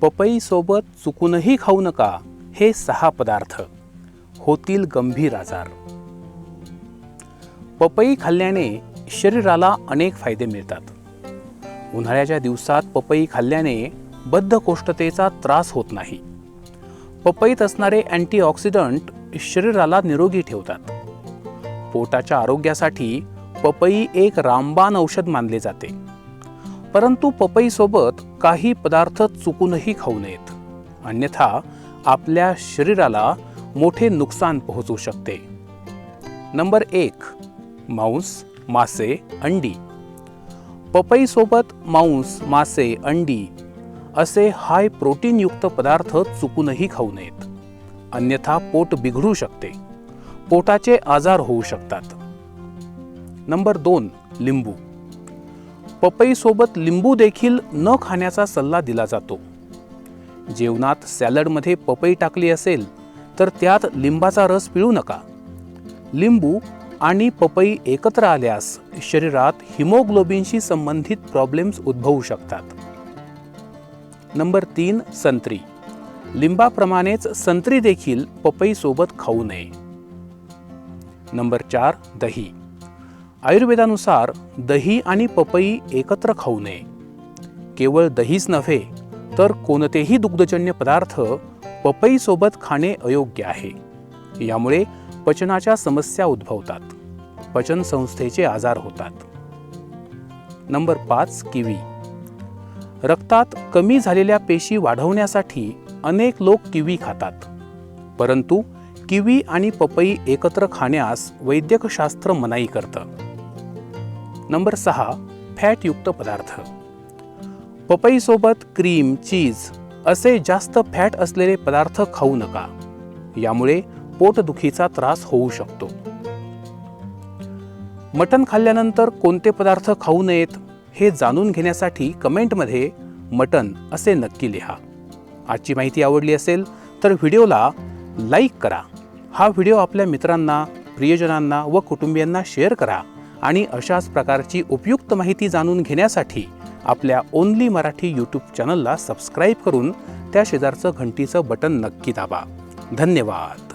पपईसोबत चुकूनही खाऊ नका हे सहा पदार्थ. होतील गंभीर आजार. पपई खाल्ल्याने शरीराला अनेक फायदे मिळतात. उन्हाळ्याच्या दिवसात पपई खाल्ल्याने बद्धकोष्ठतेचा त्रास होत नाही. पपईत असणारे अँटीऑक्सिडंट शरीराला निरोगी ठेवतात. पोटाच्या आरोग्यासाठी पपई एक रामबाण औषध मानले जाते. परंतु पपईसोबत काही पदार्थ चुकूनही खाऊ नयेत. अन्यथा आपल्या शरीराला मोठे नुकसान पोहोचू शकते. नंबर एक मांस मासे अंडी. पपईसोबत मांस मासे अंडी असे हाय प्रोटीनयुक्त पदार्थ चुकूनही खाऊ नयेत. अन्यथा पोट बिघडू शकते. पोटाचे आजार होऊ शकतात. नंबर दोन लिंबू. पपईसोबत लिंबू देखील न खाण्याचा सल्ला दिला जातो. जेवणात सॅलडमध्ये पपई टाकली असेल तर त्यात लिंबाचा रस पिळू नका. लिंबू आणि पपई एकत्र आल्यास शरीरात हिमोग्लोबिनशी संबंधित प्रॉब्लेम्स उद्भवू शकतात. नंबर तीन संत्री. लिंबाप्रमाणेच संत्री देखील पपईसोबत खाऊ नये. नंबर चार दही. आयुर्वेदानुसार दही आणि पपई एकत्र खाऊ नये. केवळ दहीच नव्हे तर कोणतेही दुग्धजन्य पदार्थ पपईसोबत खाणे अयोग्य आहे. यामुळे पचनाच्या समस्या उद्भवतात. पचन संस्थेचे आजार होतात. नंबर पाच किवी. रक्तात कमी झालेल्या पेशी वाढवण्यासाठी अनेक लोक किवी खातात. परंतु किवी आणि पपई एकत्र खाण्यास वैद्यकशास्त्र मनाई करतं. नंबर सहा फॅटयुक्त पदार्थ. पपईसोबत क्रीम चीज असे जास्त फॅट असलेले पदार्थ खाऊ नका. यामुळे पोटदुखीचा त्रास होऊ शकतो. मटण खाल्ल्यानंतर कोणते पदार्थ खाऊ नयेत हे जाणून घेण्यासाठी कमेंटमध्ये मटण असे नक्की लिहा. आजची माहिती आवडली असेल तर व्हिडिओला लाईक करा. हा व्हिडिओ आपल्या मित्रांना प्रियजनांना व कुटुंबियांना शेअर करा. आणि अशाच प्रकारची उपयुक्त माहिती जाणून घेण्यासाठी आपल्या ओनली मराठी यूट्यूब चॅनलला सबस्क्राईब करून त्या शेजारचं घंटीचं बटन नक्की दाबा. धन्यवाद.